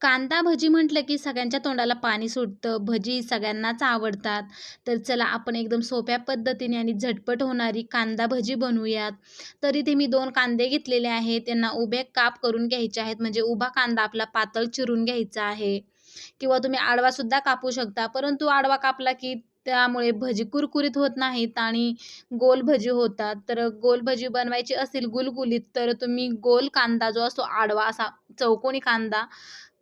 कांदा भजी म्हटलं की सगळ्यांच्या तोंडाला पाणी सुटतं. भजी सगळ्यांनाच आवडतात. तर चला आपण एकदम सोप्या पद्धतीने आणि झटपट होणारी कांदा भजी बनवूयात. तर इथे मी दोन कांदे घेतलेले आहेत. त्यांना उभे काप करून घ्यायचे आहेत. म्हणजे उभा कांदा आपला पातळ चिरून घ्यायचा आहे. किंवा तुम्ही आडवासुद्धा कापू शकता. परंतु आडवा कापला की त्यामुळे भजी कुरकुरीत होत नाहीत आणि गोल भजी होतात. तर गोल भजी बनवायची असेल गुलगुलीत तर तुम्ही गोल कांदा जो असतो आडवा असा चौकोनी कांदा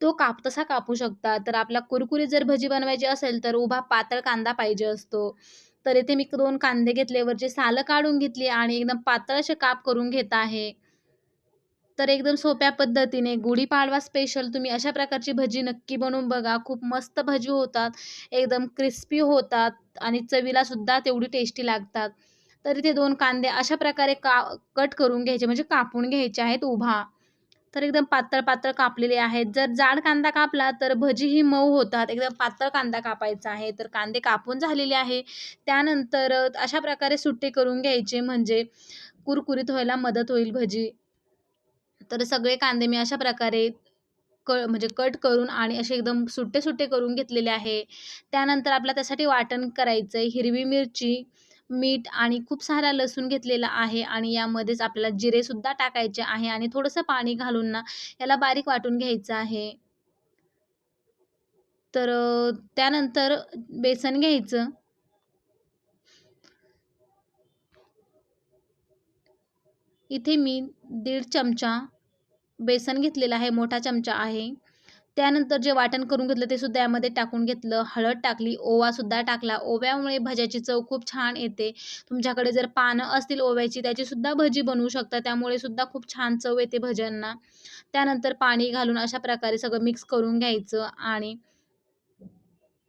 तो काप तसा कापू शकता. तर आपला कुरकुरीत जर भजी बनवायची असेल तर उभा पातळ कांदा पाहिजे असतो. तर इथे मी दोन कांदे घेतले वरचे सालं काढून घेतली आणि एकदम पातळ असे काप करून घेत आहे. तर एकदम सोप्या पद्धतीने गुढीपाडवा स्पेशल तुम्ही अशा प्रकारची भजी नक्की बनवून बघा. खूप मस्त भजी होतात. एकदम क्रिस्पी होतात आणि चवीला सुद्धा तेवढी टेस्टी लागतात. तर इथे दोन कांदे अशा प्रकारे का कट करून घ्यायचे म्हणजे कापून घ्यायचे आहेत उभा. तर एकदम पातळ पातळ कापलेले आहेत. जर जाड कांदा कापला तर भजी ही मऊ होतात. एकदम पातळ कांदा कापायचा आहे तर कांदे कापून झालेले आहे. त्यानंतर अशा प्रकारे सुट्टे करून घ्यायचे म्हणजे कुरकुरीत व्हायला मदत होईल भजी. तर सगळे कांदे मी अशा प्रकारे क म्हणजे कट करून आणि असे एकदम सुट्टे सुट्टे करून घेतलेले आहे. त्यानंतर आपला त्यासाठी वाटण करायचं आहे हिरवी मिरची मीठ आणि खूप सारा लसूण घेतलेला आहे आणि यामध्येच आपल्याला जिरेसुद्धा टाकायचे आहे आणि थोडंसं पाणी घालून ना याला बारीक वाटून घ्यायचं आहे. तर त्यानंतर बेसन घ्यायचं. इथे मी दीड चमचा बेसन घेतलेला आहे मोठा चमचा आहे. त्यानंतर जे वाटण करून घेतलं ते सुद्धा यामध्ये टाकून घेतलं. हळद टाकली ओवासुद्धा टाकला. ओव्यामुळे भज्याची चव खूप छान येते. तुमच्याकडे जर पानं असतील ओव्याची त्याचीसुद्धा भजी बनवू शकता. त्यामुळे सुद्धा खूप छान चव येते भज्यांना. त्यानंतर पाणी घालून अशा प्रकारे सगळं मिक्स करून घ्यायचं आणि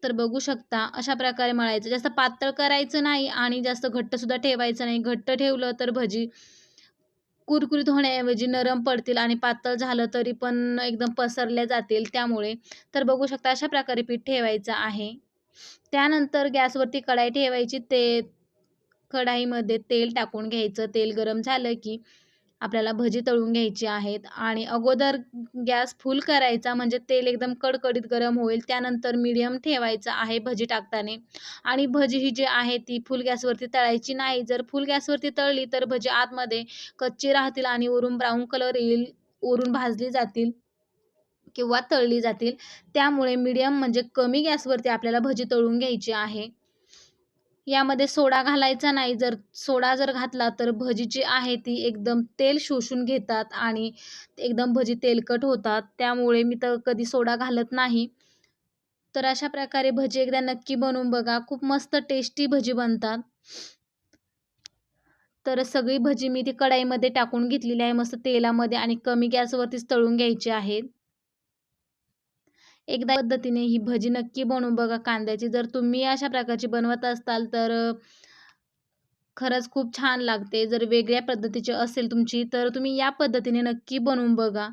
तर बघू शकता अशा प्रकारे मळायचं. जास्त पातळ करायचं नाही आणि जास्त घट्टसुद्धा ठेवायचं नाही. घट्ट ठेवलं तर भजी कुरकुरीत होण्याऐवजी नरम पडतील आणि पातळ झालं तरी पण एकदम पसरल्या जातील त्यामुळे. तर बघू शकता अशा प्रकारे पीठ ठेवायचं आहे. त्यानंतर गॅसवरती कढाई ठेवायची. ते कढाईमध्ये तेल टाकून घ्यायचं. तेल गरम झालं की आपल्याला भजी तळून घ्यायची आहेत आणि अगोदर गॅस फुल करायचा म्हणजे तेल एकदम कडकडीत गरम होईल त्यानंतर मिडियम ठेवायचं आहे भजी टाकताना. आणि भजी ही जी आहे ती फुल गॅसवरती तळायची नाही. जर फुल गॅसवरती तळली तर भजी आतमध्ये कच्ची राहतील आणि वरून ब्राऊन कलर येईल वरून भाजली जातील किंवा तळली जातील. त्यामुळे मीडियम म्हणजे कमी गॅसवरती आपल्याला भजी तळून घ्यायची आहे. यामध्ये सोडा घालायचा नाही. जर सोडा जर घातला तर भजी जी आहे ती एकदम तेल शोषून घेतात आणि एकदम भजी तेलकट होतात. त्यामुळे मी तर कधी सोडा घालत नाही. तर अशा प्रकारे भजी एकदा नक्की बनवून बघा. खूप मस्त टेस्टी भजी बनतात. तर सगळी भजी मी ती कढाईमध्ये टाकून घेतलेली आहे. मस्त तेलामध्ये आणि कमी गॅसवरतीच तळून घ्यायची आहेत एकदा पद्धतीने ही भजी नक्की बनवून बघा कांद्याची. जर तुम्ही अशा प्रकारची बनवत असताल तर खरंच खूप छान लागते. जर वेगळ्या पद्धतीची असेल तुमची तर तुम्ही या पद्धतीने नक्की बनवून बघा.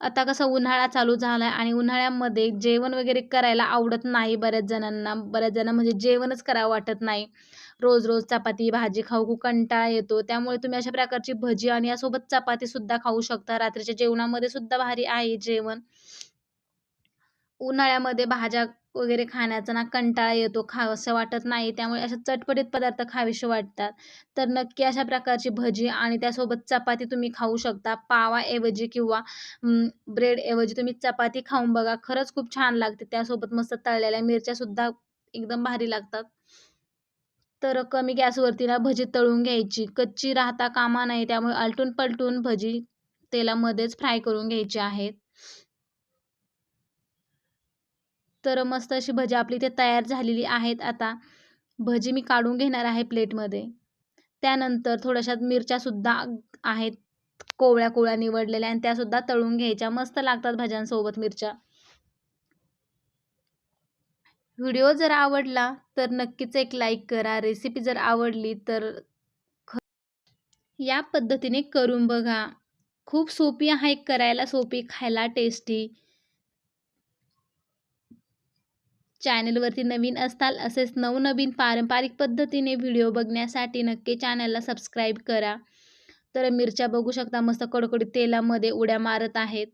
आता कसं उन्हाळा चालू झाला आहे आणि उन्हाळ्यामध्ये जेवण वगैरे करायला आवडत नाही बऱ्याच जणांना. बऱ्याच जणांना म्हणजे जेवणच करावं वाटत नाही. रोज रोज चपाती भाजी खाऊ खूप कंटाळा येतो. त्यामुळे तुम्ही अशा प्रकारची भजी आणि यासोबत चपातीसुद्धा खाऊ शकता. रात्रीच्या जेवणामध्ये सुद्धा भारी आहे जेवण. उन्हाळ्यामध्ये भाज्या वगैरे खाण्याचा ना कंटाळा येतो खावंसं वाटत नाही. त्यामुळे अशा चटपटीत पदार्थ खावेसे वाटतात. तर नक्की अशा प्रकारची भजी आणि त्यासोबत चपाती तुम्ही खाऊ शकता. पावाऐवजी किंवा ब्रेडऐवजी तुम्ही चपाती खाऊन बघा. खरंच खूप छान लागते. त्यासोबत मस्त तळलेल्या मिरच्यासुद्धा एकदम भारी लागतात. तर कमी गॅसवरती ना भजी तळून घ्यायची. कच्ची राहता कामा नाही त्यामुळे आलटून पलटून भजी तेलामध्येच फ्राय करून घ्यायची आहेत. तर मस्त अशी भजी आपली इथे तयार झालेली आहेत आता. भजी मी काढून घेणार आहे प्लेटमध्ये. त्यानंतर थोड्याशा मिरच्यासुद्धा आहेत कोवळ्या कोवळ्या निवडलेल्या आणि त्यासुद्धा तळून घ्यायच्या. मस्त लागतात भाज्यांसोबत मिरच्या. व्हिडिओ जर आवडला तर नक्कीच एक लाईक करा. रेसिपी जर आवडली तर या पद्धतीने करून बघा. खूप सोपी आहे करायला सोपी खायला टेस्टी. चॅनलवरती नवीन असताल असेच नवनवीन पारंपरिक पद्धतीने व्हिडिओ बघण्यासाठी नक्की चॅनलला सबस्क्राईब करा. तर मिरच्या बघू शकता मस्त कडकडीत तेलामध्ये उड्या मारत आहेत.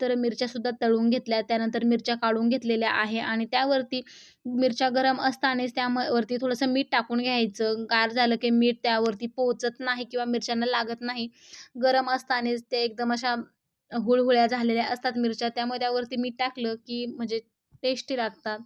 तर मिरच्यासुद्धा तळून घेतल्या त्यानंतर मिरच्या काढून घेतलेल्या आहे आणि त्यावरती मिरच्या गरम असतानाच त्यावरती थोडंसं मीठ टाकून घ्यायचं. गार झालं की मीठ त्यावरती पोचत नाही किंवा मिरच्यांना लागत नाही. गरम असतानाच ते एकदम अशा हुळहुळ्या झालेल्या असतात मिरच्या त्यामुळे त्यावरती मीठ टाकलं की म्हणजे टेस्टी लागतात